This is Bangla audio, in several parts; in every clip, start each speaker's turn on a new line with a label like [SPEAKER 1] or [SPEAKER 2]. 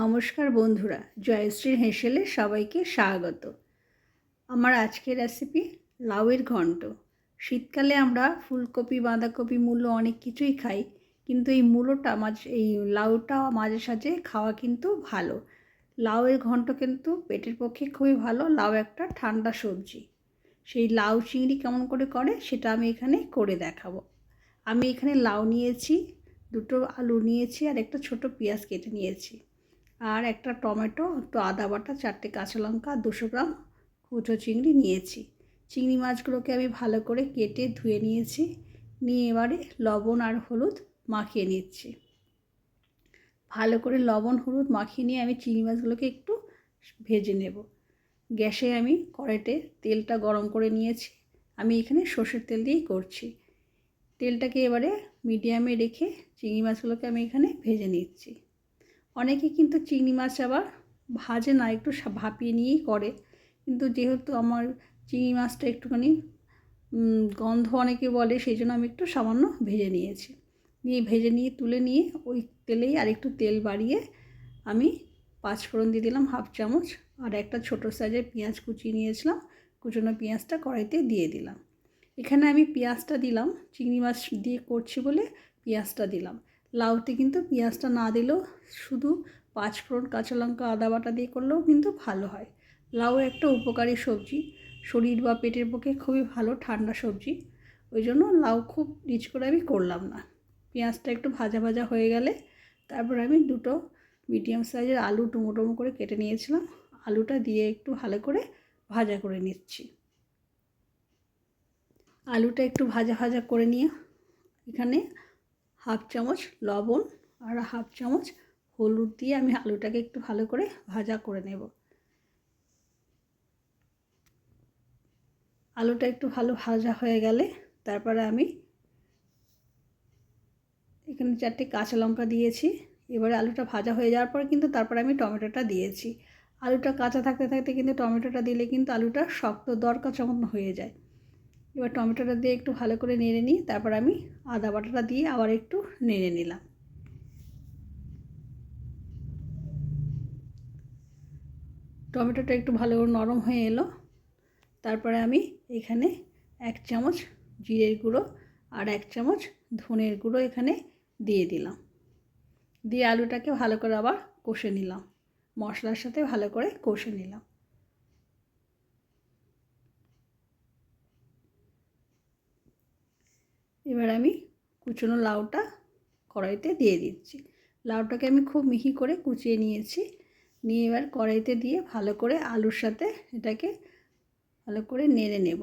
[SPEAKER 1] নমস্কার বন্ধুরা, জয়শ্রী হেঁসেলে সবাইকে স্বাগত। আমার আজকের রেসিপি লাউয়ের ঘন্ট। শীতকালে আমরা ফুলকপি, বাঁধাকপি, মূলো অনেক কিছুই খাই, কিন্তু এই মূলোটা মাঝ, এই লাউটা মাঝে সাঝে খাওয়া কিন্তু ভালো। লাউয়ের ঘন্ট কিন্তু পেটের পক্ষে খুবই ভালো, লাউ একটা ঠান্ডা সবজি। সেই লাউ চিংড়ি কেমন করে করে সেটা আমি এখানে করে দেখাবো। আমি এখানে লাউ নিয়েছি, দুটো আলু নিয়েছি আর একটা ছোট পেঁয়াজ কেটে নিয়েছি। আর একটা টমেটো, একটু আদা বাটা, চারটে কাঁচা লঙ্কা, দুশো গ্রাম কুচো চিংড়ি নিয়েছি। চিংড়ি মাছগুলোকে আমি ভালো করে কেটে ধুয়ে নিয়েছি। নিয়ে এবারে লবণ আর হলুদ মাখিয়ে নিচ্ছি। ভালো করে লবণ, হলুদ মাখিয়ে নিয়ে আমি চিংড়ি মাছগুলোকে একটু ভেজে নেব। গ্যাসে আমি কড়াইতে তেলটা গরম করে নিয়েছি। আমি এখানে সর্ষের তেল দিয়েই করছি। তেলটাকে এবারে মিডিয়ামে রেখে চিংড়ি মাছগুলোকে আমি এখানে ভেজে নিচ্ছি। অনেকে কিন্তু চিংড়ি মাছ আবার ভাজে না, একটু ভাপিয়ে নিয়েই করে। কিন্তু যেহেতু আমার চিংড়ি মাছটা একটুখানি গন্ধ অনেকে বলে, সেই জন্য আমি একটু সামান্য ভেজে নিয়েছি। নিয়ে ভেজে নিয়ে, তুলে নিয়ে ওই তেলেই আর একটু তেল বাড়িয়ে আমি পাঁচ ফোড়ন দিয়ে দিলাম হাফ চামচ আর একটা ছোটো সাইজের পেঁয়াজ কুচিয়ে নিয়েছিলাম। কুচনো পেঁয়াজটা কড়াইতে দিয়ে দিলাম। এখানে আমি পেঁয়াজটা দিলাম, চিংড়ি মাছ দিয়ে করছি বলে পেঁয়াজটা দিলাম। লাউতে কিন্তু পেঁয়াজটা না দিলেও শুধু পাঁচ ফোড়ন কাঁচা লঙ্কা, আদা বাটা দিয়ে করলেও কিন্তু ভালো হয়। লাউ একটা উপকারী সবজি। শরীর বা পেটের পক্ষে খুবই ভালো, ঠান্ডা সবজি। ওই জন্য লাউ খুব রিচ করে আমি করলাম না। পেঁয়াজটা একটু ভাজা ভাজা হয়ে গেলে তারপর আমি দুটো মিডিয়াম সাইজের আলু টুমো করে কেটে নিয়েছিলাম। আলুটা দিয়ে একটু ভালো করে ভাজা করে নিচ্ছি। আলুটা একটু ভাজা ভাজা করে নিয়ে এখানে হাফ চামচ লবণ আর হাফ চামচ হলুদ দিয়ে আমি আলুটাকে একটু ভালো করে ভাজা করে নেব। আলুটা একটু ভালো ভাজা হয়ে গেলে তারপরে আমি এখানে চারটে কাঁচা লঙ্কা দিয়েছি। এবারে আলুটা ভাজা হয়ে যাওয়ার পর কিন্তু তারপরে আমি টমেটোটা দিয়েছি। আলুটা কাঁচা থাকতে থাকতে কিন্তু টমেটোটা দিলে কিন্তু আলুটা শক্ত দরকার মতন হয়ে যায়। এবার টমেটোটা দিয়ে একটু ভালো করে নেড়ে নিই, তারপর আমি আদা বাটাটা দিয়ে আবার একটু নেড়ে নিলাম। টমেটোটা একটু ভালো করে নরম হয়ে এলো, তারপরে আমি এখানে এক চামচ জিরের গুঁড়ো আর এক চামচ ধনের গুঁড়ো এখানে দিয়ে দিলাম। দিয়ে আলুটাকে ভালো করে আবার কষে নিলাম, মশলার সাথে ভালো করে কষে নিলাম। এবার আমি কুচনো লাউটা কড়াইতে দিয়ে দিচ্ছি। লাউটাকে আমি খুব মিহি করে কুচিয়ে নিয়েছি। নিয়ে এবার কড়াইতে দিয়ে ভালো করে আলুর সাথে এটাকে ভালো করে নেড়ে নেব।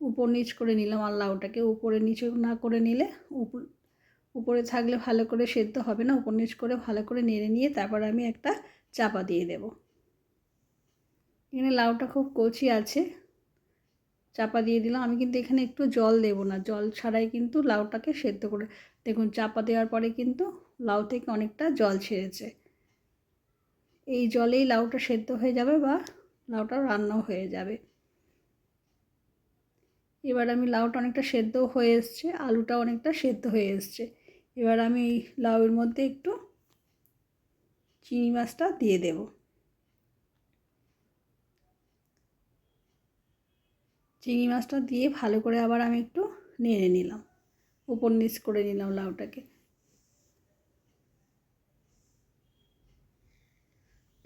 [SPEAKER 1] উপর নিচ করে নিলাম আর লাউটাকে। উপরে নিচে না করে নিলে উপরে থাকলে ভালো করে সেদ্ধ হবে না। উপর নিচ করে ভালো করে নেড়ে নিয়ে তারপর আমি একটা চাপা দিয়ে দেব। এখানে লাউটা খুব কচি আছে। চাপা দিয়ে দিলাম। আমি কিন্তু এখানে একটু জল দেব না। জল ছাড়াই কিন্তু লাউটাকে সেদ্ধ করে দেখুন, চাপা দেওয়ার পরে কিন্তু লাউ থেকে অনেকটা জল ছেড়েছে। এই জলেই লাউটা সেদ্ধ হয়ে যাবে বা লাউটা রান্নাও হয়ে যাবে। এবার আমি লাউটা অনেকটা সেদ্ধ হয়ে এসছে, আলুটা অনেকটা সেদ্ধ হয়ে এসছে। এবার আমি লাউয়ের মধ্যে একটু চিনি মাছটা দিয়ে দেবো। চিংড়ি মাছটা দিয়ে ভালো করে আবার আমি একটু নেড়ে নিলাম। উপর নিচ করে নিলাম লাউটাকে।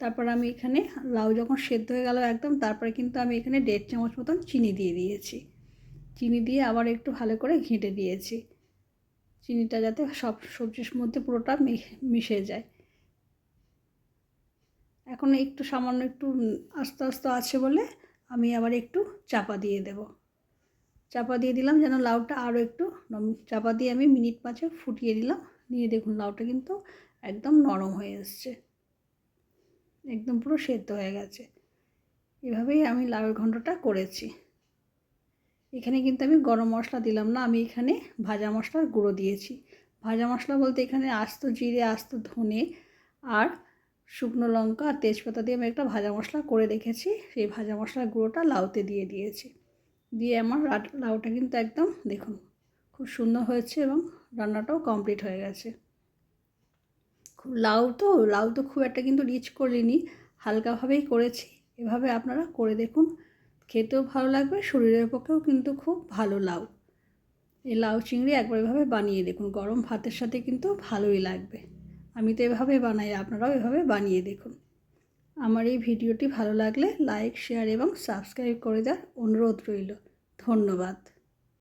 [SPEAKER 1] তারপর আমি এখানে লাউ যখন সেদ্ধ হয়ে গেল একদম, তারপরে কিন্তু আমি এখানে দেড় চামচ মতন চিনি দিয়ে দিয়েছি। চিনি দিয়ে আবার একটু ভালো করে ঘেঁটে দিয়েছি। চিনিটা যাতে সব সবজির মধ্যে পুরোটা মিশে যায়। এখন একটু সামান্য একটু আস্তে আস্তে আছে বলে আমি আবার একটু চাপা দিয়ে দেব। চাপা দিয়ে দিলাম যেন লাউটা আরও একটু চাপা দিয়ে আমি মিনিট পাঁচে ফুটিয়ে দিলাম। নিয়ে দেখুন লাউটা কিন্তু একদম নরম হয়ে এসছে। একদম পুরো সেদ্ধ হয়ে গেছে। এভাবেই আমি লাউয়ের ঘণ্টটা করেছি। এখানে কিন্তু আমি গরম মশলা দিলাম না, আমি এখানে ভাজা মশলার গুঁড়ো দিয়েছি। ভাজা মশলা বলতে এখানে আস্ত জিরে, আস্ত ধনে আর শুকনো লঙ্কা আর তেজপাতা দিয়ে আমি একটা ভাজা মশলা করে রেখেছি। সেই ভাজা মশলার গুঁড়োটা লাউতে দিয়ে দিয়েছি। দিয়ে আমার লাউটা কিন্তু একদম দেখুন খুব সুন্দর হয়েছে এবং রান্নাটাও কমপ্লিট হয়ে গেছে। খুব লাউ তো লাউ তো খুব একটা কিন্তু রিচ করিনি। হালকাভাবেই করেছি। এভাবে আপনারা করে দেখুন। খেতেও ভালো লাগবে, শরীরের পক্ষেও কিন্তু খুব ভালো লাউ। এই লাউ চিংড়ি একবার এভাবে বানিয়ে দেখুন। গরম ভাতের সাথে কিন্তু ভালোই লাগবে। আমি তো এভাবে বানাই, আপনারাও এভাবে বানিয়ে দেখুন। আমার এই ভিডিওটি ভালো লাগলে লাইক, শেয়ার এবং সাবস্ক্রাইব করে দেওয়ার অনুরোধ রইল। ধন্যবাদ।